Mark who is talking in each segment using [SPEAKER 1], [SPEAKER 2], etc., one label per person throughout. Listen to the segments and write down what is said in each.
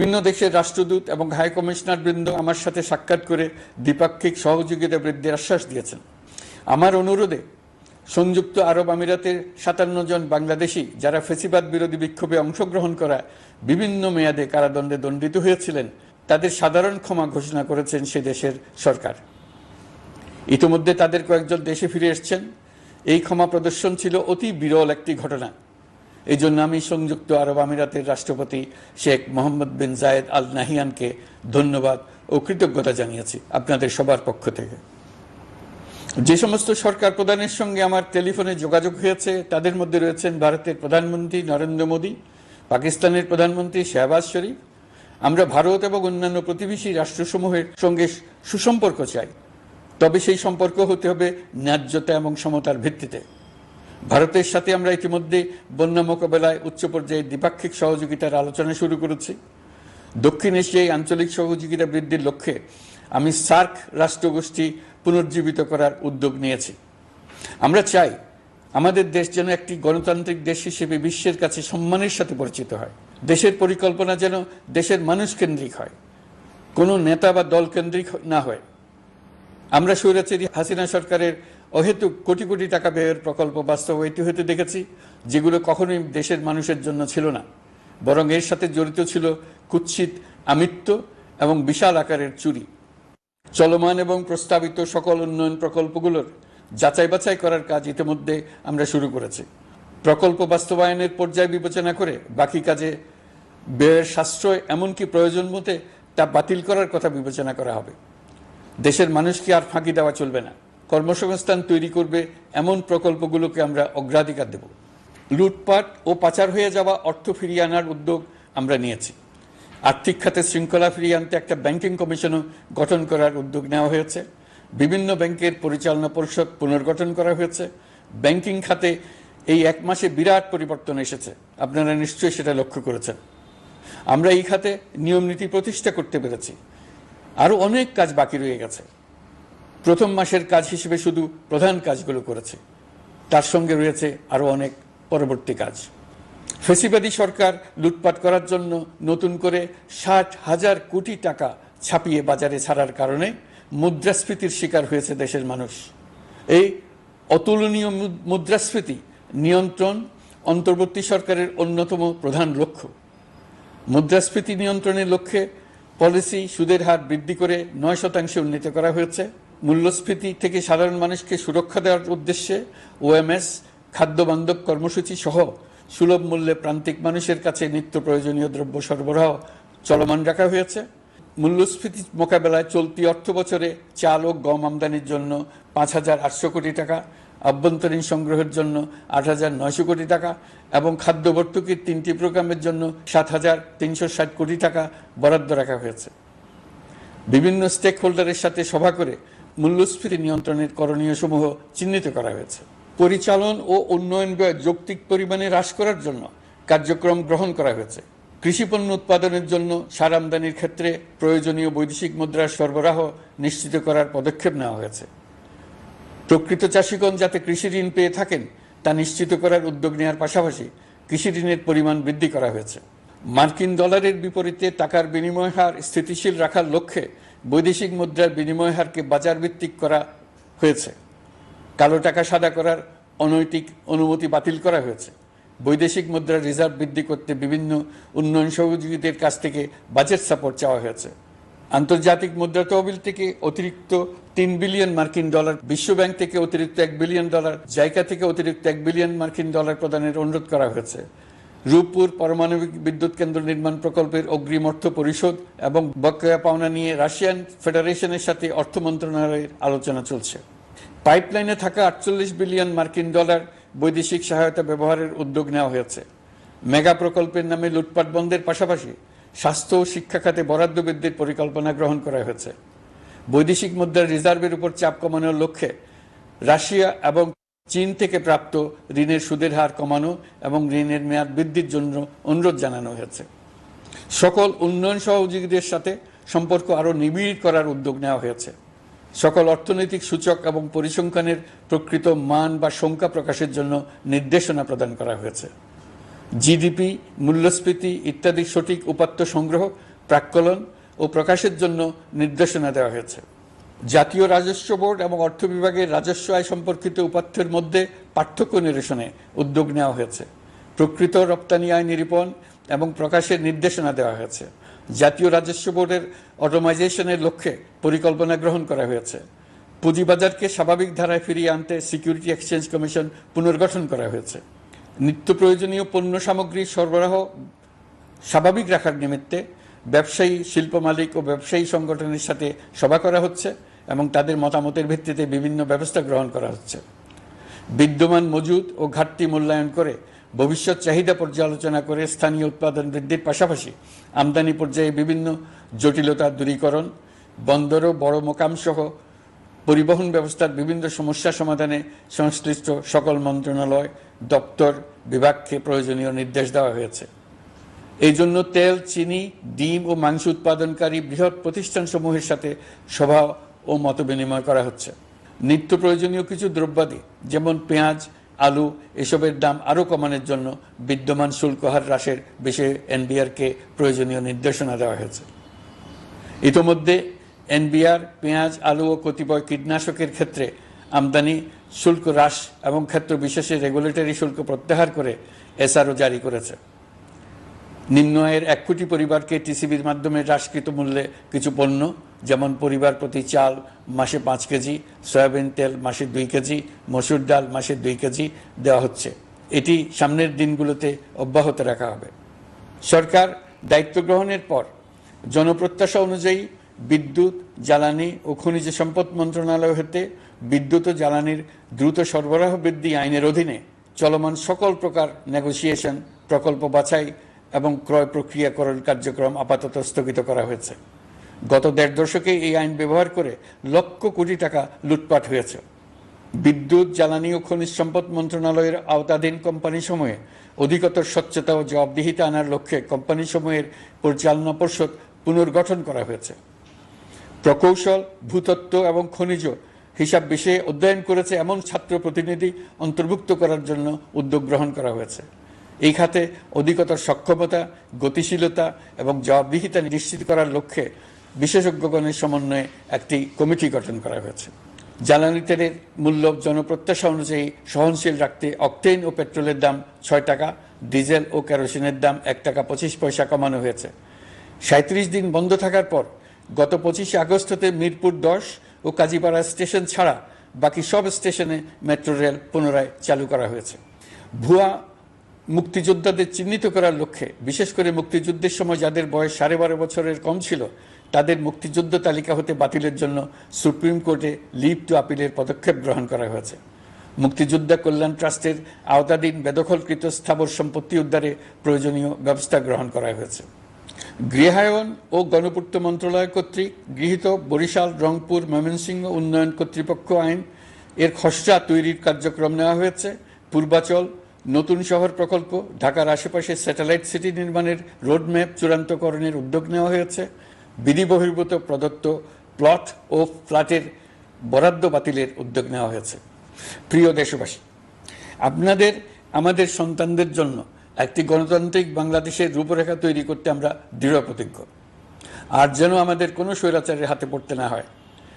[SPEAKER 1] বিভিন্ন দেশের রাষ্ট্রদূত এবং হাই কমিশনার বৃন্দ আমার সাথে সাক্ষাৎ করে দ্বিপাক্ষিক সহযোগিতা বৃদ্ধির আশ্বাস দিয়েছেন। আমার অনুরোধে সংযুক্ত আরব আমিরাতের সাতান্ন জন বাংলাদেশি যারা ফেসিবাদ বিরোধী বিক্ষোভে অংশগ্রহণ করা বিভিন্ন মেয়াদে কারাদণ্ডে দণ্ডিত হয়েছিলেন, তাদের সাধারণ ক্ষমা ঘোষণা করেছেন সে দেশের সরকার। ইতিমধ্যে তাদের কয়েকজন দেশে ফিরে এসছেন। এই ক্ষমা প্রদর্শন ছিল অতি বিরল একটি ঘটনা। এই জন্য আমি সংযুক্ত আরব আমিরাতের রাষ্ট্রপতি শেখ মোহাম্মদ বিন জায়েদ আল নাহিয়ানকে ধন্যবাদ ও কৃতজ্ঞতা জানিয়েছি আপনাদের সবার পক্ষ থেকে। যে সমস্ত সরকার প্রধানের সঙ্গে আমার টেলিফোনে যোগাযোগ হয়েছে, তাদের মধ্যে রয়েছেন ভারতের প্রধানমন্ত্রী নরেন্দ্র মোদী, পাকিস্তানের প্রধানমন্ত্রী শেহবাজ শরীফ। আমরা ভারত এবং অন্যান্য প্রতিবেশী রাষ্ট্রসমূহের সঙ্গে সুসম্পর্ক চাই। তবে সেই সম্পর্ক হতে হবে ন্যায্যতা এবং সমতার ভিত্তিতে। ভারতের সাথে আমরা ইতিমধ্যে বন্যা মোকাবেলায় উচ্চ পর্যায়ে দ্বিপাক্ষিক সহযোগিতার আলোচনা শুরু করেছি। দক্ষিণ এশিয়ায় আঞ্চলিক সহযোগিতা বৃদ্ধির লক্ষ্যে আমি সার্ক রাষ্ট্রগোষ্ঠী পুনর্জীবিত করার উদ্যোগ নিয়েছি। আমরা চাই আমাদের দেশ যেন একটি গণতান্ত্রিক দেশ হিসেবে বিশ্বের কাছে সম্মানের সাথে পরিচিত হয়। দেশের পরিকল্পনা যেন দেশের মানুষ কেন্দ্রিক হয়। কোনো নেতা বা দল কেন্দ্রিক না হয়। আমরা স্বৈরাচারী হাসিনা সরকারের অহেতুক কোটি কোটি টাকা ব্যয়ের প্রকল্প বাস্তবায়িত হতে দেখেছি, যেগুলো কখনোই দেশের মানুষের জন্য ছিল না। বরং এর সাথে জড়িত ছিল কুৎসিত আমিত্ব এবং বিশাল আকারের চুরি। চলমান এবং প্রস্তাবিত সকল উন্নয়ন প্রকল্পগুলোর যাচাই বাছাই করার কাজ ইতিমধ্যে আমরা শুরু করেছি। প্রকল্প বাস্তবায়নের পর্যায় বিবেচনা করে বাকি কাজে ব্যয়ের সাশ্রয় এমনকি প্রয়োজন মতে তা বাতিল করার কথা বিবেচনা করা হবে। দেশের মানুষকে আর ফাঁকি দেওয়া চলবে না। কর্মসংস্থান তৈরি করবে, এমন প্রকল্পগুলোকে আমরা অগ্রাধিকার দেব। লুটপাট ও পাচার হয়ে যাওয়া অর্থ ফিরিয়ে আনার উদ্যোগ আমরা নিয়েছি। আর্থিক খাতে শৃঙ্খলা ফিরিয়ে আনতে একটা ব্যাংকিং কমিশনও গঠন করার উদ্যোগ নেওয়া হয়েছে। বিভিন্ন ব্যাংকের পরিচালনা পরিষদ পুনর্গঠন করা হয়েছে। ব্যাংকিং খাতে এই এক মাসে বিরাট পরিবর্তন এসেছে। আপনারা নিশ্চয়ই সেটা লক্ষ্য করেছেন। আমরা এই খাতে নিয়ম নীতি প্রতিষ্ঠা করতে পেরেছি। আরও অনেক কাজ বাকি রয়ে গেছে। প্রথম মাসের কাজ হিসেবে শুধু প্রধান কাজগুলো করেছে। তার সঙ্গে রয়েছে আরও অনেক পরবর্তী কাজ। ফেসিবাদী সরকার লুটপাট করার জন্য নতুন করে ষাট হাজার কোটি টাকা ছাপিয়ে বাজারে ছাড়ার কারণে মুদ্রাস্ফীতির শিকার হয়েছে দেশের মানুষ। এই অতুলনীয় মুদ্রাস্ফীতি নিয়ন্ত্রণ অন্তর্বর্তী সরকারের অন্যতম প্রধান লক্ষ্য। মুদ্রাস্ফীতি নিয়ন্ত্রণের লক্ষ্যে পলিসি সুদের হার বৃদ্ধি করে নয় শতাংশে উন্নীত করা হয়েছে। মূল্যস্ফীতি থেকে সাধারণ মানুষকে সুরক্ষা দেওয়ার উদ্দেশ্যে ওএমএস খাদ্য বান্ধব কর্মসূচি সহ সুলভ মূল্যে প্রান্তিক মানুষের কাছে নিত্য প্রয়োজনীয় দ্রব্য সরবরাহ চলমান রাখা হয়েছে। মূল্যস্ফীতি মোকাবেলায় চলতি অর্থ বছরে চাল ও গম আমদানির জন্য পাঁচ হাজার আটশো কোটি টাকা, আভ্যন্তরীণ সংগ্রহের জন্য আট হাজার নয়শো কোটি টাকা এবং খাদ্য ভর্তুকির তিনটি প্রোগ্রামের জন্য সাত হাজার তিনশো ষাট কোটি টাকা বরাদ্দ রাখা হয়েছে। বিভিন্ন স্টেক হোল্ডারের সাথে সভা করে মূল্যস্ফীতি নিয়ন্ত্রণের করণীয় সমূহ চিহ্নিত করা হয়েছে। পরিচালন ও উন্নয়ন ব্যয় যৌক্তিক পরিমাণে হ্রাস করার জন্য কার্যক্রম গ্রহণ করা হয়েছে। কৃষিপণ্য উৎপাদনের জন্য সার আমদানির ক্ষেত্রে প্রয়োজনীয় বৈদেশিক মুদ্রার সরবরাহ নিশ্চিত করার পদক্ষেপ নেওয়া হয়েছে। প্রকৃত চাষিগণ যাতে কৃষি ঋণ পেয়ে থাকেন, তা নিশ্চিত করার উদ্যোগ নেওয়ার পাশাপাশি কৃষি ঋণের পরিমাণ বৃদ্ধি করা হয়েছে। মার্কিন ডলারের বিপরীতে টাকার বিনিময় হার স্থিতিশীল রাখার লক্ষ্যে বৈদেশিক মুদ্রার বিনিময় হারকে বাজার ভিত্তিক করা হয়েছে। কালো টাকা সাদা করার অনৈতিক অনুমতি বাতিল করা হয়েছে। বৈদেশিক মুদ্রার রিজার্ভ বৃদ্ধি করতে বিভিন্ন উন্নয়ন সহযোগীদের কাছ থেকে বাজেট সাপোর্ট চাওয়া হয়েছে। আন্তর্জাতিক মুদ্রা তহবিল থেকে অতিরিক্ত তিন বিলিয়ন মার্কিন ডলার, বিশ্বব্যাংক থেকে অতিরিক্ত এক বিলিয়ন ডলার জায়গা থেকে অতিরিক্ত এক বিলিয়ন মার্কিন ডলার প্রদানের অনুরোধ করা হয়েছে। রূপপুর পারমাণবিক বিদ্যুৎ কেন্দ্র নির্মাণ প্রকল্পের অগ্রিম অর্থ পরিশোধ এবং বকেয়া পাওনা নিয়ে রাশিয়ান ফেডারেশনের সাথে অর্থ মন্ত্রণালয়ের আলোচনা চলছে। পাইপলাইনে থাকা আটচল্লিশ বিলিয়ন মার্কিন ডলার বৈদেশিক সহায়তা ব্যবহারের উদ্যোগ নেওয়া হয়েছে। মেগা প্রকল্পের নামে লুটপাট বন্ধের পাশাপাশি স্বাস্থ্য ও শিক্ষা খাতে বরাদ্দ বৃদ্ধির পরিকল্পনা গ্রহণ করা হয়েছে। বৈদেশিক মুদ্রার রিজার্ভের উপর চাপ কমানোর লক্ষ্যে রাশিয়া এবং চীন থেকে প্রাপ্ত ঋণের সুদের হার কমানো এবং ঋণের মেয়াদ বৃদ্ধির জন্য অনুরোধ জানানো হয়েছে। সকল উন্নয়ন সহযোগীদের সাথে সম্পর্ক আরও নিবিড় করার উদ্যোগ নেওয়া হয়েছে। সকল অর্থনৈতিক সূচক এবং পরিসংখ্যানের প্রকৃত মান বা সংখ্যা প্রকাশের জন্য নির্দেশনা প্রদান করা হয়েছে। জিডিপি, মূল্যস্ফীতি ইত্যাদি সঠিক উপাত্ত সংগ্রহ, প্রাক্কলন ও প্রকাশের জন্য নির্দেশনা দেওয়া হয়েছে। জাতীয় রাজস্ব বোর্ড এবং অর্থ বিভাগের রাজস্ব আয় সম্পর্কিত উপাত্তের মধ্যে পার্থক্য নিরসনে উদ্যোগ নেওয়া হয়েছে। প্রকৃত রপ্তানি আয় নিরূপণ এবং প্রকাশের নির্দেশনা দেওয়া হয়েছে। জাতীয় রাজস্ব বোর্ডের অটোমাইজেশনের লক্ষ্যে পরিকল্পনা গ্রহণ করা হয়েছে। পুঁজিবাজারকে স্বাভাবিক ধারায় ফিরিয়ে আনতে সিকিউরিটি এক্সচেঞ্জ কমিশন পুনর্গঠন করা হয়েছে। নিত্য প্রয়োজনীয় পণ্য সামগ্রী সরবরাহ স্বাভাবিক রাখার নিমিত্তে ব্যবসায়ী, শিল্প মালিক ও ব্যবসায়ী সংগঠনের সাথে সভা করা হচ্ছে। এবং তাদের মতামতের ভিত্তিতে বিভিন্ন ব্যবস্থা গ্রহণ করা হচ্ছে। বিদ্যমান মজুদ ও ঘাটতি মূল্যায়ন করে ভবিষ্যৎ চাহিদা পর্যালোচনা করে স্থানীয় উৎপাদন বৃদ্ধির পাশাপাশি আমদানি পর্যায়ে বিভিন্ন জটিলতা দূরীকরণ, বন্দর ও বড় মোকাম সহ পরিবহন ব্যবস্থার বিভিন্ন সমস্যা সমাধানে সংশ্লিষ্ট সকল মন্ত্রণালয়, দপ্তর, বিভাগকে প্রয়োজনীয় নির্দেশ দেওয়া হয়েছে। এই জন্য তেল, চিনি, ডিম ও মাংস উৎপাদনকারী বৃহৎ প্রতিষ্ঠানসমূহের সাথে সভা ও মতবিনিময় করা হচ্ছে। নিত্য প্রয়োজনীয় কিছু দ্রব্যাদি, যেমন পেঁয়াজ, আলু, এসবের দাম আরও কমানোর জন্য বিদ্যমান শুল্ক হার হ্রাসের বিষয়ে এনবিআরকে প্রয়োজনীয় নির্দেশনা দেওয়া হয়েছে। ইতোমধ্যে এনবিআর পেঁয়াজ, আলু ও কতিপয় কীটনাশকের ক্ষেত্রে আমদানি, শুল্ক হ্রাস এবং ক্ষেত্র বিশেষে রেগুলেটরি শুল্ক প্রত্যাহার করে এসআরও জারি করেছে। নিম্ন আয়ের এক কোটি পরিবারকে টিসিবির মাধ্যমে হ্রাসকৃত মূল্যে কিছু পণ্য, যেমন পরিবার প্রতি চাল মাসে পাঁচ কেজি, সয়াবিন তেল মাসে দুই কেজি, মসুর ডাল মাসে দুই কেজি দেওয়া হচ্ছে। এটি সামনের দিনগুলোতে অব্যাহত রাখা হবে। সরকার দায়িত্ব গ্রহণের পর জনপ্রত্যাশা অনুযায়ী বিদ্যুৎ, জ্বালানি ও খনিজ সম্পদ মন্ত্রণালয় হতে বিদ্যুৎ ও জ্বালানির দ্রুত সরবরাহ বৃদ্ধি আইনের অধীনে চলমান সকল প্রকার নেগোসিয়েশন প্রকল্প বাছাই এবং ক্রয় প্রক্রিয়াকরণ কার্যক্রম আপাতত স্থগিত করা হয়েছে। গত দেড় দশকে এই আইন ব্যবহার করে লক্ষ কোটি টাকা লুটপাট হয়েছে। বিদ্যুৎ, জ্বালানি ও খনিজ সম্পদ মন্ত্রণালয়ের আওতাধীন কোম্পানিসমূহে অধিকতর স্বচ্ছতা ও জবাবদিহিতা আনার লক্ষ্যে কোম্পানিসমূহের পরিচালনা পর্ষদ পুনর্গঠন করা হয়েছে। প্রকৌশল, ভূতত্ত্ব এবং খনিজ হিসাব বিষয়ে অধ্যয়ন করেছে এমন ছাত্র প্রতিনিধি অন্তর্ভুক্ত করার জন্য উদ্যোগ গ্রহণ করা হয়েছে। এই খাতে অধিকতর সক্ষমতা, গতিশীলতা এবং জবাবদিহিতা নিশ্চিত করার লক্ষ্যে বিশেষজ্ঞগণের সমন্বয়ে একটি কমিটি গঠন করা হয়েছে। জ্বালানি তেলের মূল্য জনপ্রত্যাশা অনুযায়ী সহনশীল রাখতে অকটেন ও পেট্রোলের দাম ছয় টাকা, ডিজেল ও কেরোসিনের দাম এক টাকা পঁচিশ পয়সা কমানো হয়েছে। সাঁত্রিশ দিন বন্ধ থাকার পর গত পঁচিশে আগস্ট হতে মিরপুর দশ ও কাজীপাড়া স্টেশন ছাড়া বাকি সব স্টেশনে মেট্রো রেল পুনরায় চালু করা হয়েছে। ভুয়া মুক্তিযোদ্ধাদের চিহ্নিত করার লক্ষ্যে, বিশেষ করে মুক্তিযুদ্ধের সময় যাদের বয়স সাড়ে বারো বছরের কম ছিল, তাদের মুক্তিযুদ্ধ তালিকা হতে বাতিলের জন্য সুপ্রিম কোর্টে লিভ টু আপিলের পদক্ষেপ গ্রহণ করা হয়েছে। মুক্তিযোদ্ধা কল্যাণ ট্রাস্টের আওতাধীন বেদখলকৃত স্থাবর সম্পত্তি উদ্ধারে প্রয়োজনীয় ব্যবস্থা গ্রহণ করা হয়েছে। গৃহায়ন ও গণপূর্ত মন্ত্রণালয় কর্তৃক গৃহীত বরিশাল, রংপুর, ময়মনসিংহ উন্নয়ন কর্তৃপক্ষ আইন এর খসড়া তৈরির কার্যক্রম নেওয়া হয়েছে। পূর্বাচল নতুন শহর প্রকল্প, ঢাকার আশেপাশে স্যাটেলাইট সিটি নির্মাণের রোডম্যাপ চূড়ান্তকরণের উদ্যোগ নেওয়া হয়েছে, বিধি বহির্ভূত প্রদত্ত প্লট ও ফ্ল্যাটের বরাদ্দ বাতিলের উদ্যোগ নেওয়া হয়েছে। প্রিয় দেশবাসী, আপনাদের, আমাদের সন্তানদের জন্য একটি গণতান্ত্রিক বাংলাদেশের রূপরেখা তৈরি করতে আমরা দৃঢ় প্রতিজ্ঞ। আর যেন আমাদের কোনো স্বৈরাচারের হাতে পড়তে না হয়।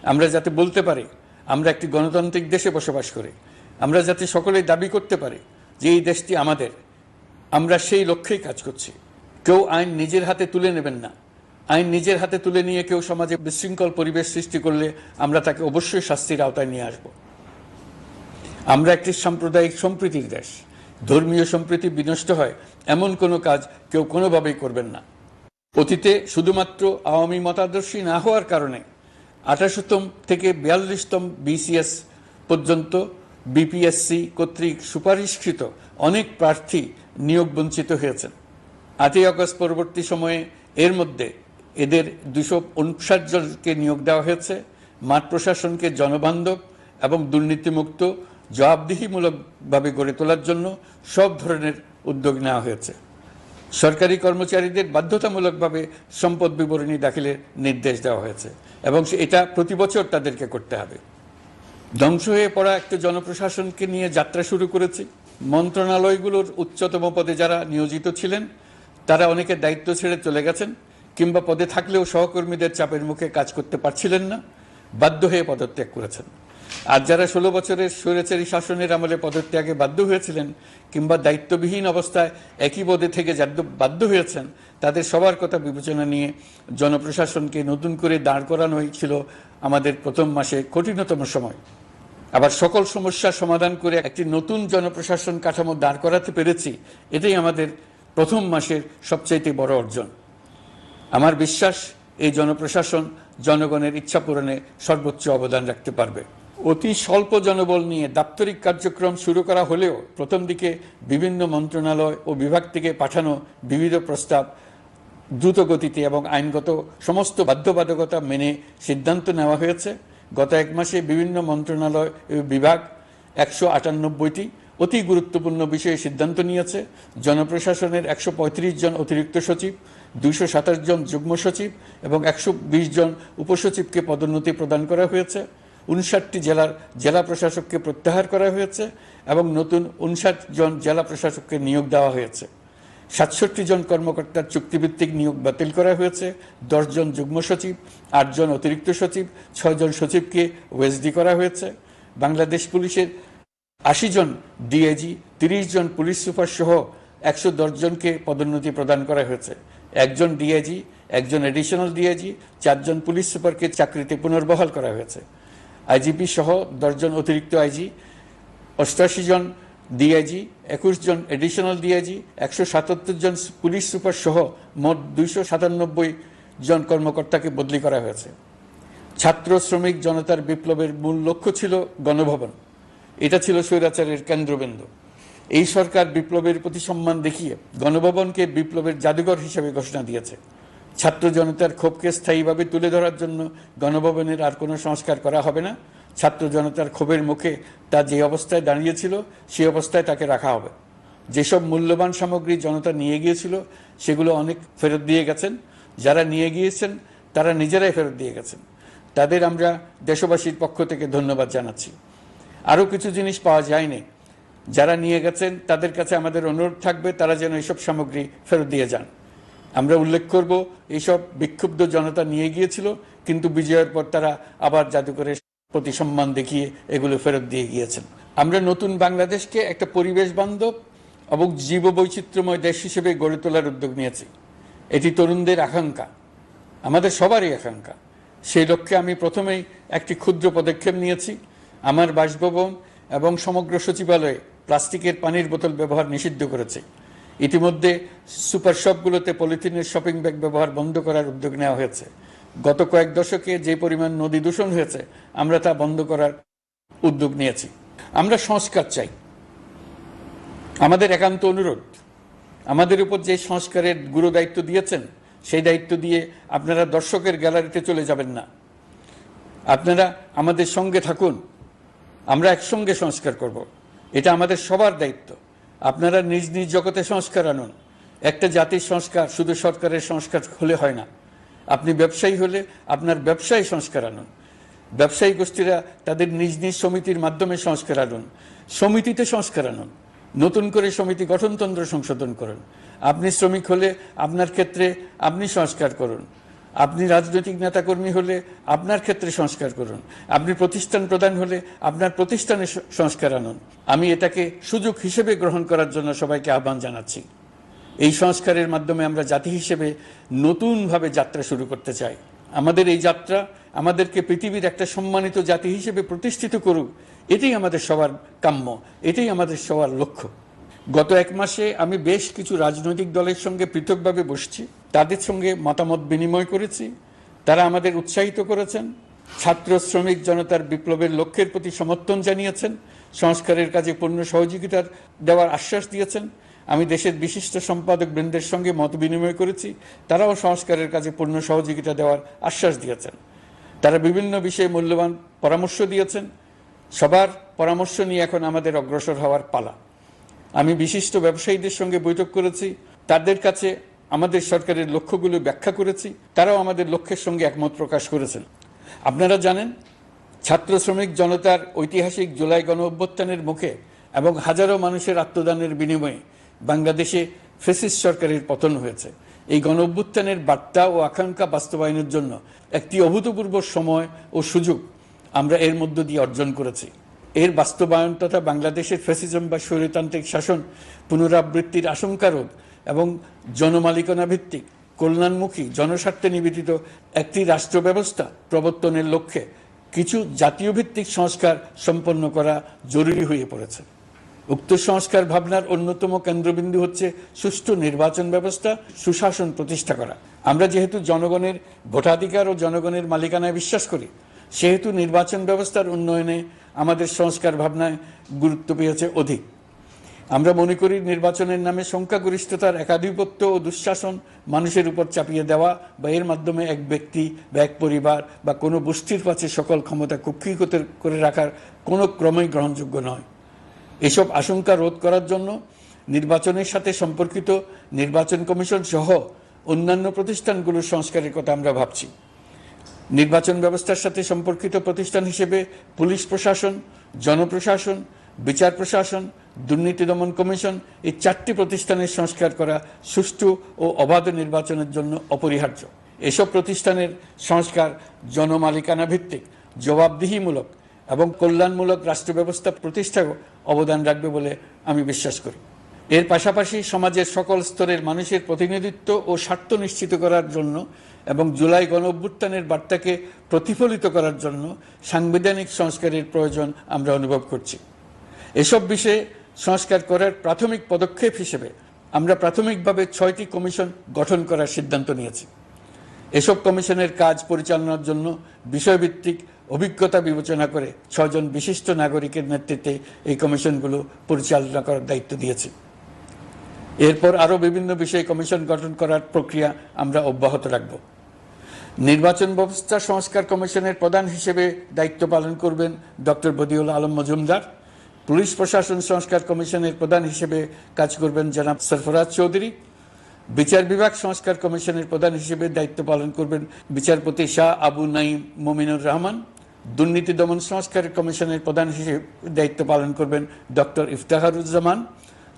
[SPEAKER 1] আমরা যাতে বলতে পারি, আমরা একটি গণতান্ত্রিক দেশে বসবাস করি। আমরা যাতে সকলেই দাবি করতে পারি যে এই দেশটি আমাদের, আমরা সেই লক্ষ্যেই কাজ করছি। কেউ আইন নিজের হাতে তুলে নেবেন না। আইন নিজের হাতে তুলে নিয়ে কেউ সমাজে বিশৃঙ্খল পরিবেশ সৃষ্টি করলে আমরা তাকে অবশ্যই শাস্তির আওতায় নিয়ে আসব। আমরা একটি সাম্প্রদায়িক সম্প্রীতির দেশ। ধর্মীয় সম্প্রীতি বিনষ্ট হয়, এমন কোনো কাজ কেউ কোনোভাবেই করবেন না। অতীতে শুধুমাত্র আওয়ামী মতাদর্শী না হওয়ার কারণে আঠাশতম থেকে বিয়াল্লিশতম বিসিএস পর্যন্ত বিপিএসসি কর্তৃক সুপারিশকৃত অনেক প্রার্থী নিয়োগ বঞ্চিত হয়েছেন। আটই আগস্ট পরবর্তী সময়ে এর মধ্যে এদের দুশো উনষাট জনকে নিয়োগ দেওয়া হয়েছে। মাঠ প্রশাসনকে জনবান্ধব এবং দুর্নীতিমুক্ত, জবাবদিহিমূলকভাবে গড়ে তোলার জন্য সব ধরনের উদ্যোগ নেওয়া হয়েছে। সরকারি কর্মচারীদের বাধ্যতামূলকভাবে সম্পদ বিবরণী দাখিলের নির্দেশ দেওয়া হয়েছে এবং এটা প্রতি বছর তাদেরকে করতে হবে। ধ্বংস হয়ে পড়া একটা জনপ্রশাসনকে নিয়ে যাত্রা শুরু করেছি। মন্ত্রণালয়গুলোর উচ্চতম পদে যারা নিয়োজিত ছিলেন, তারা অনেকে দায়িত্ব ছেড়ে চলে গেছেন কিংবা পদে থাকলেও সহকর্মীদের চাপের মুখে কাজ করতে পারছিলেন না, বাধ্য হয়ে পদত্যাগ করেছেন। আর যারা ষোলো বছরের স্বৈরাচারী শাসনের আমলে পদত্যাগে বাধ্য হয়েছিলেন কিংবা দায়িত্ববিহীন অবস্থায় একই পদে থেকে বাধ্য হয়েছেন, তাদের সবার কথা বিবেচনা নিয়ে জনপ্রশাসনকে নতুন করে দাঁড় করানোই ছিল আমাদের প্রথম মাসে কঠিনতম সময়। আবার সকল সমস্যার সমাধান করে একটি নতুন জনপ্রশাসন কাঠামো দাঁড় করাতে পেরেছি, এটাই আমাদের প্রথম মাসের সবচাইতে বড় অর্জন। আমার বিশ্বাস, এই জনপ্রশাসন জনগণের ইচ্ছা পূরণে সর্বোচ্চ অবদান রাখতে পারবে। অতি স্বল্প জনবল নিয়ে দাপ্তরিক কার্যক্রম শুরু করা হলেও প্রথম দিকে বিভিন্ন মন্ত্রণালয় ও বিভাগ থেকে পাঠানো বিবিধ প্রস্তাব দ্রুত গতিতে এবং আইনগত সমস্ত বাধ্যবাধকতা মেনে সিদ্ধান্ত নেওয়া হয়েছে। গত এক মাসে বিভিন্ন মন্ত্রণালয় বিভাগ একশো আটানব্বইটি অতি গুরুত্বপূর্ণ বিষয়ে সিদ্ধান্ত নিয়েছে। জনপ্রশাসনের একশো পঁয়ত্রিশ জন অতিরিক্ত সচিব, দুইশো সাতাশ জন যুগ্ম সচিব এবং একশো বিশ জন উপসচিবকে পদোন্নতি প্রদান করা হয়েছে। উনষাটটি জেলার জেলা প্রশাসককে প্রত্যাহার করা হয়েছে এবং নতুন উনষাট জন জেলা প্রশাসককে নিয়োগ দেওয়া হয়েছে। সাতষট্টি জন কর্মকর্তার চুক্তিভিত্তিক নিয়োগ বাতিল করা হয়েছে দশজন যুগ্ম সচিব আটজন অতিরিক্ত সচিব ছয়জন সচিবকে ওয়েসডি করা হয়েছে। বাংলাদেশ পুলিশের আশি জন ডিআইজি, তিরিশ জন পুলিশ সুপার সহ একশো জনকে পদোন্নতি প্রদান করা হয়েছে। একজন ডিআইজি, একজন এডিশনাল ডিআইজি চারজন পুলিশ সুপারকে চাকরিতে পুনর্বহাল করা হয়েছে। আইজিপি সহ দশজন অতিরিক্ত আইজি, অষ্টাশি জন ডিআইজি একুশ জন এডিশনাল ডিআইজি একশো সাতাত্তর জন পুলিশ সুপার সহ মোট দুইশো সাতানব্বই জন কর্মকর্তাকে বদলি করা হয়েছে। ছাত্র শ্রমিক জনতার বিপ্লবের মূল লক্ষ্য ছিল গণভবন। এটা ছিল স্বৈরাচারের কেন্দ্রবিন্দু। এই সরকার বিপ্লবের প্রতি সম্মান দেখিয়ে গণভবনকে বিপ্লবের জাদুঘর হিসেবে ঘোষণা দিয়েছে। ছাত্র জনতার ক্ষোভকে স্থায়ীভাবে তুলে ধরার জন্য গণভবনের আর কোনো সংস্কার করা হবে না। ছাত্র জনতার ক্ষোভের মুখে তা যে অবস্থায় দাঁড়িয়েছিল সেই অবস্থায় তাকে রাখা হবে। যেসব মূল্যবান সামগ্রী জনতা নিয়ে গিয়েছিল, সেগুলো অনেক ফেরত দিয়ে গেছেন। যারা নিয়ে গিয়েছেন, তারা নিজেরাই ফেরত দিয়ে গেছেন। তাদের আমরা দেশবাসীর পক্ষ থেকে ধন্যবাদ জানাচ্ছি। আরও কিছু জিনিস পাওয়া যায়নি। যারা নিয়ে গেছেন, তাদের কাছে আমাদের অনুরোধ থাকবে, তারা যেন এইসব সামগ্রী ফেরত দিয়ে যান। আমরা উল্লেখ করব এইসব বিক্ষুব্ধ জনতা নিয়ে গিয়েছিল, কিন্তু বিজয়ের পর তারা আবার জাদুঘরের প্রতি সম্মান দেখিয়ে এগুলো ফেরত দিয়ে গিয়েছেন। আমরা নতুন বাংলাদেশকে একটা পরিবেশ বান্ধব এবং জীববৈচিত্র্যময় দেশ হিসেবে গড়ে তোলার উদ্যোগ নিয়েছি। এটি তরুণদের আকাঙ্ক্ষা, আমাদের সবারই আকাঙ্ক্ষা। সেই লক্ষ্যে আমি প্রথমেই একটি ক্ষুদ্র পদক্ষেপ নিয়েছি। আমার বাসভবন এবং সমগ্র সচিবালয়ে প্লাস্টিকের পানির বোতল ব্যবহার নিষিদ্ধ করেছে। ইতিমধ্যে সুপার শপগুলোতে পলিথিনের শপিং ব্যাগ ব্যবহার বন্ধ করার উদ্যোগ নেওয়া হয়েছে। গত কয়েক দশকে যে পরিমাণ নদী দূষণ হয়েছে, আমরা তা বন্ধ করার উদ্যোগ নিয়েছি। আমরা সংস্কার চাই। আমাদের একান্ত অনুরোধ, আমাদের উপর যে সংস্কারের গুরু দায়িত্ব দিয়েছেন, সেই দায়িত্ব দিয়ে আপনারা দর্শকের গ্যালারিতে চলে যাবেন না। আপনারা আমাদের সঙ্গে থাকুন। আমরা একসঙ্গে সংস্কার করব। এটা আমাদের সবার দায়িত্ব। আপনারা নিজ নিজ জগতে সংস্কার আনুন। একটা জাতির সংস্কার শুধু সরকারের সংস্কার হলে হয় না। আপনি ব্যবসায়ী হলে আপনার ব্যবসায়ী সংস্কার আনুন। ব্যবসায়ী গোষ্ঠীরা তাদের নিজ নিজ সমিতির মাধ্যমে সংস্কার আনুন। সমিতিতে সংস্কার আনুন। নতুন করে সমিতি গঠনতন্ত্র সংশোধন করুন। আপনি শ্রমিক হলে আপনার ক্ষেত্রে আপনি সংস্কার করুন। আপনি রাজনৈতিক নেতাকর্মী হলে আপনার ক্ষেত্রে সংস্কার করুন। আপনি প্রতিষ্ঠান প্রধান হলে আপনার প্রতিষ্ঠানে সংস্কার আনুন। আমি এটাকে সুযোগ হিসেবে গ্রহণ করার জন্য সবাইকে আহ্বান জানাচ্ছি। এই সংস্কারের মাধ্যমে আমরা জাতি হিসেবে নতুনভাবে যাত্রা শুরু করতে চাই। আমাদের এই যাত্রা আমাদেরকে পৃথিবীর একটা সম্মানিত জাতি হিসেবে প্রতিষ্ঠিত করুক, এটাই আমাদের সবার কাম্য, এটাই আমাদের সবার লক্ষ্য। গত এক মাসে আমি বেশ কিছু রাজনৈতিক দলের সঙ্গে পৃথকভাবে বসছি, তাদের সঙ্গে মতামত বিনিময় করেছি, তারা আমাদের উৎসাহিত করেছেন, ছাত্র শ্রমিক জনতার বিপ্লবের লক্ষ্যের প্রতি সমর্থন জানিয়েছেন, সংস্কারের কাজে পূর্ণ সহযোগিতার দেওয়ার আশ্বাস দিয়েছেন আমি দেশের বিশিষ্ট সম্পাদক বৃন্দের সঙ্গে মত বিনিময় করেছি। তারাও সংস্কারের কাজে পূর্ণ সহযোগিতা দেওয়ার আশ্বাস দিয়েছেন। তারা বিভিন্ন বিষয়ে মূল্যবান পরামর্শ দিয়েছেন। সবার পরামর্শ নিয়ে এখন আমাদের অগ্রসর হওয়ার পালা। আমি বিশিষ্ট ব্যবসায়ীদের সঙ্গে বৈঠক করেছি। তাদের কাছে আমাদের সরকারের লক্ষ্যগুলো ব্যাখ্যা করেছি। তারাও আমাদের লক্ষ্যের সঙ্গে একমত প্রকাশ করেছেন। আপনারা জানেন, ছাত্র শ্রমিক জনতার ঐতিহাসিক জুলাই গণ অভ্যুত্থানের মুখে এবং হাজারো মানুষের আত্মদানের বিনিময়ে বাংলাদেশে ফেসিস সরকারের পতন হয়েছে। এই গণ অভ্যুত্থানের বার্তা ও আকাঙ্ক্ষা বাস্তবায়নের জন্য একটি অভূতপূর্ব সময় ও সুযোগ আমরা এর মধ্য দিয়ে অর্জন করেছি। এর বাস্তবায়ন তথা বাংলাদেশের ফ্যাসিজম বা স্বৈরতান্ত্রিক শাসন পুনরাবৃত্তির আশঙ্কা রোধ এবং জনমালিকানা ভিত্তিক কল্যাণমুখী, জনস্বার্থে নিবেদিত একটি রাষ্ট্র ব্যবস্থা প্রবর্তনের লক্ষ্যে কিছু জাতীয় ভিত্তিক সংস্কার সম্পন্ন করা জরুরি হয়ে পড়েছে। উক্ত সংস্কার ভাবনার অন্যতম কেন্দ্রবিন্দু হচ্ছে সুষ্ঠু নির্বাচন ব্যবস্থা, সুশাসন প্রতিষ্ঠা করা। আমরা যেহেতু জনগণের ভোটাধিকার ও জনগণের মালিকানায় বিশ্বাস করি, সেহেতু নির্বাচন ব্যবস্থার উন্নয়নে আমাদের সংস্কার ভাবনায় গুরুত্ব পেয়েছে অধিক। আমরা মনে করি নির্বাচনের নামে সংখ্যাগরিষ্ঠতার একাধিপত্য ও দুঃশাসন মানুষের উপর চাপিয়ে দেওয়া বা এর মাধ্যমে এক ব্যক্তি বা এক পরিবার বা কোনো গোষ্ঠীর কাছে সকল ক্ষমতা কুক্ষিগত করে রাখার কোনো ক্রমেই গ্রহণযোগ্য নয়। এসব আশঙ্কা রোধ করার জন্য নির্বাচনের সাথে সম্পর্কিত নির্বাচন কমিশন সহ অন্যান্য প্রতিষ্ঠানগুলোর সংস্কারের কথা আমরা ভাবছি। নির্বাচন ব্যবস্থার সাথে সম্পর্কিত প্রতিষ্ঠান হিসেবে পুলিশ প্রশাসন, জনপ্রশাসন, বিচার প্রশাসন, দুর্নীতি দমন কমিশন এই চারটি প্রতিষ্ঠানের সংস্কার করা সুষ্ঠু ও অবাধ নির্বাচনের জন্য অপরিহার্য। এসব প্রতিষ্ঠানের সংস্কার জনমালিকানা ভিত্তিক জবাবদিহিমূলক এবং কল্যাণমূলক রাষ্ট্র ব্যবস্থা প্রতিষ্ঠায় অবদান রাখবে বলে আমি বিশ্বাস করি। এর পাশাপাশি সমাজের সকল স্তরের মানুষের প্রতিনিধিত্ব ও স্বার্থ নিশ্চিত করার জন্য এবং জুলাই গণ অভ্যুত্থানের বার্তাকে প্রতিফলিত করার জন্য সাংবিধানিক সংস্কারের প্রয়োজন আমরা অনুভব করছি। এসব বিষয়ে সংস্কার করার প্রাথমিক পদক্ষেপ হিসেবে আমরা প্রাথমিকভাবে ছয়টি কমিশন গঠন করার সিদ্ধান্ত নিয়েছি। এসব কমিশনের কাজ পরিচালনার জন্য বিষয়ভিত্তিক অভিজ্ঞতা বিবেচনা করে ছজন বিশিষ্ট নাগরিকের নেতৃত্বে এই কমিশনগুলো পরিচালনা করার দায়িত্ব দিয়েছে। এরপর আরও বিভিন্ন বিষয়ে কমিশন গঠন করার প্রক্রিয়া আমরা অব্যাহত রাখব। নির্বাচন ব্যবস্থা সংস্কার কমিশনের প্রধান হিসেবে দায়িত্ব পালন করবেন ডক্টর বদিউল আলম মজুমদার। পুলিশ প্রশাসন সংস্কার কমিশনের প্রধান হিসেবে কাজ করবেন জনাব সরফরাজ চৌধুরী। বিচার বিভাগ সংস্কার কমিশনের প্রধান হিসেবে দায়িত্ব পালন করবেন বিচারপতি শাহ আবু নাইম মমিনুর রহমান। দুর্নীতি দমন সংস্কার কমিশনের প্রধান হিসেবে দায়িত্ব পালন করবেন ডক্টর ইফতাহারুজ্জামান।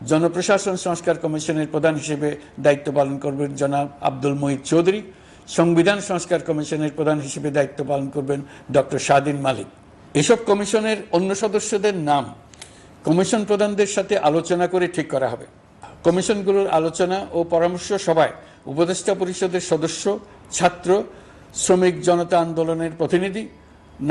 [SPEAKER 1] জনপ্রশাসন সংস্কার কমিশনের প্রধান হিসেবে দায়িত্ব পালন করবেন জনাব আব্দুল মহিদ চৌধুরী। সংবিধান সংস্কার কমিশনের প্রধান হিসেবে দায়িত্ব পালন করবেন ডক্টর শাহদিন মালিক। এসব কমিশনের অন্য সদস্যদের নাম কমিশন প্রধানদের সাথে আলোচনা করে ঠিক করা হবে। কমিশনগুলোর আলোচনা ও পরামর্শ সভায় উপদেষ্টা পরিষদের সদস্য, ছাত্র, শ্রমিক জনতা আন্দোলনের প্রতিনিধি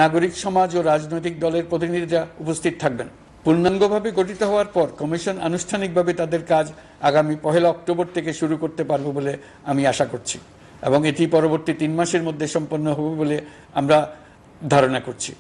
[SPEAKER 1] নাগরিক সমাজ ও রাজনৈতিক দলের প্রতিনিধিরা উপস্থিত থাকবেন। পূর্ণাঙ্গভাবে গঠিত হওয়ার পর কমিশন আনুষ্ঠানিকভাবে তাদের কাজ আগামী পহেলা অক্টোবর থেকে শুরু করতে পারব বলে আমি আশা করছি এবং এটি পরবর্তী তিন মাসের মধ্যে সম্পন্ন হবে বলে আমরা ধারণা করছি।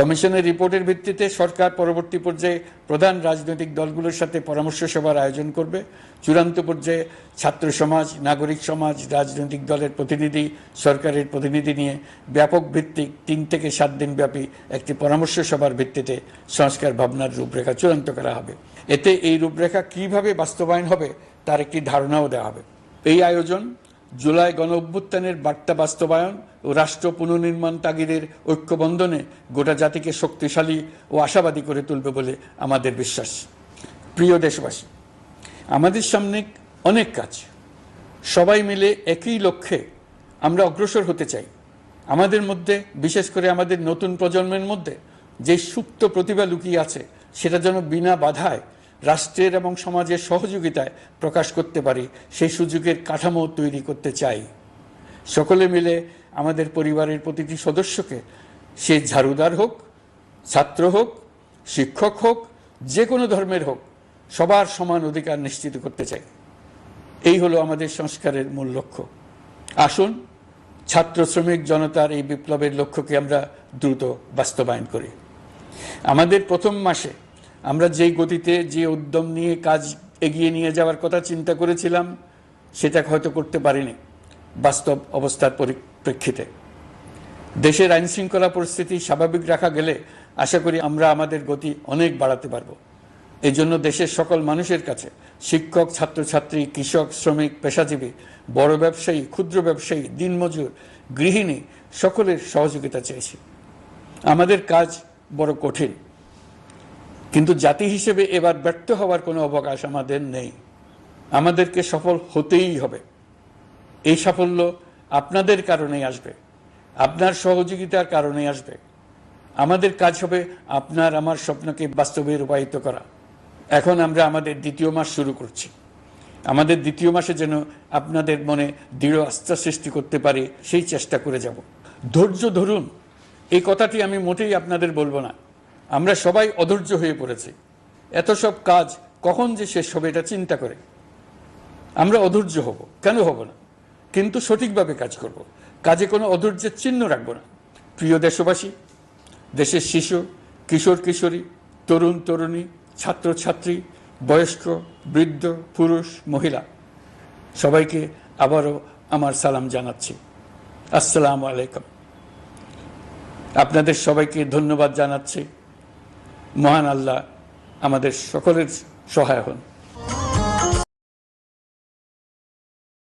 [SPEAKER 1] কমিশনের রিপোর্টের ভিত্তিতে সরকার পরবর্তী পর্যায়ে প্রধান রাজনৈতিক দলগুলোর সাথে পরামর্শ সভার আয়োজন করবে। চূড়ান্ত পর্যায়ে ছাত্র সমাজ, নাগরিক সমাজ, রাজনৈতিক দলের প্রতিনিধি, সরকারের প্রতিনিধি নিয়ে ব্যাপক ভিত্তিক তিন থেকে সাত দিন ব্যাপী একটি পরামর্শ সভার ভিত্তিতে সংস্কার ভাবনার রূপরেখা চূড়ান্ত করা হবে। এতে এই রূপরেখা কীভাবে বাস্তবায়ন হবে, তার একটি ধারণাও দেওয়া হবে। এই আয়োজন জুলাই গণ অভ্যুত্থানের বার্তা বাস্তবায়ন ও রাষ্ট্র পুনর্নির্মাণ তাগিদের ঐক্যবন্ধনে গোটা জাতিকে শক্তিশালী ও আশাবাদী করে তুলবে বলে আমাদের বিশ্বাস। প্রিয় দেশবাসী, আমাদের সামনে অনেক কাজ। সবাই মিলে একই লক্ষ্যে আমরা অগ্রসর হতে চাই। আমাদের মধ্যে, বিশেষ করে আমাদের নতুন প্রজন্মের মধ্যে যে সুপ্ত প্রতিভা লুকিয়ে আছে, সেটা যেন বিনা বাধায় রাষ্ট্রের এবং সমাজের সহযোগিতায় প্রকাশ করতে পারি, সেই সুযোগের কাঠামো তৈরি করতে চাই। সকলে মিলে আমাদের পরিবারের প্রতিটি সদস্যকে, সে ঝাড়ুদার হোক, ছাত্র হোক, শিক্ষক হোক, যে কোনো ধর্মের হোক, সবার সমান অধিকার নিশ্চিত করতে চাই। এই হলো আমাদের সংস্কারের মূল লক্ষ্য। আসুন, ছাত্র শ্রমিক জনতার এই বিপ্লবের লক্ষ্যকে আমরা দ্রুত বাস্তবায়ন করি। আমাদের প্রথম মাসে আমরা যেই গতিতে যে উদ্যম নিয়ে কাজ এগিয়ে নিয়ে যাওয়ার কথা চিন্তা করেছিলাম, সেটা হয়তো করতে পারিনি বাস্তব অবস্থার পরিপ্রেক্ষিতে। দেশের আইন শৃঙ্খলা পরিস্থিতি স্বাভাবিক রাখা গেলে আশা করি আমরা আমাদের গতি অনেক বাড়াতে পারব। এই জন্য দেশের সকল মানুষের কাছে, শিক্ষক, ছাত্রছাত্রী, কৃষক, শ্রমিক, পেশাজীবী, বড় ব্যবসায়ী, ক্ষুদ্র ব্যবসায়ী, দিনমজুর, গৃহিণী, সকলের সহযোগিতা চেয়েছি। আমাদের কাজ বড় কঠিন। কিন্তু জাতি হিসেবে এবার ব্যর্থ হওয়ার কোনো অবকাশ আমাদের নেই। আমাদেরকে সফল হতেই হবে। এই সাফল্য আপনাদের কারণেই আসবে। আপনার সহযোগিতার কারণেই আসবে। আমাদের কাজ হবে আপনার আমার স্বপ্নকে বাস্তবে রূপায়িত করা। এখন আমরা আমাদের দ্বিতীয় মাস শুরু করছি। আমাদের দ্বিতীয় মাসে যেন আপনাদের মনে দৃঢ় আস্থা সৃষ্টি করতে পারে, সেই চেষ্টা করে যাব। ধৈর্য ধরুন। এই কথাটি আমি মোটেই আপনাদের বলব না। আমরা সবাই অধৈর্য হয়ে পড়েছি। এত সব কাজ কখন যে শেষ হবে এটা চিন্তা করে। আমরা অধৈর্য হব। কেন হব না? কিন্তু সঠিকভাবে কাজ করব। কাজে কোনো অধৈর্যের চিহ্ন রাখব না। প্রিয় দেশবাসী, দেশের শিশু, কিশোর, কিশোরী, তরুণ, তরুণী, ছাত্রছাত্রী, বয়স্ক, বৃদ্ধ, পুরুষ, মহিলা, সবাইকে আবারও আমার সালাম জানাচ্ছি। আসসালামু আলাইকুম। আপনাদের সবাইকে ধন্যবাদ জানাচ্ছি। মহান আল্লাহ আমাদের সকলের সহায় হন।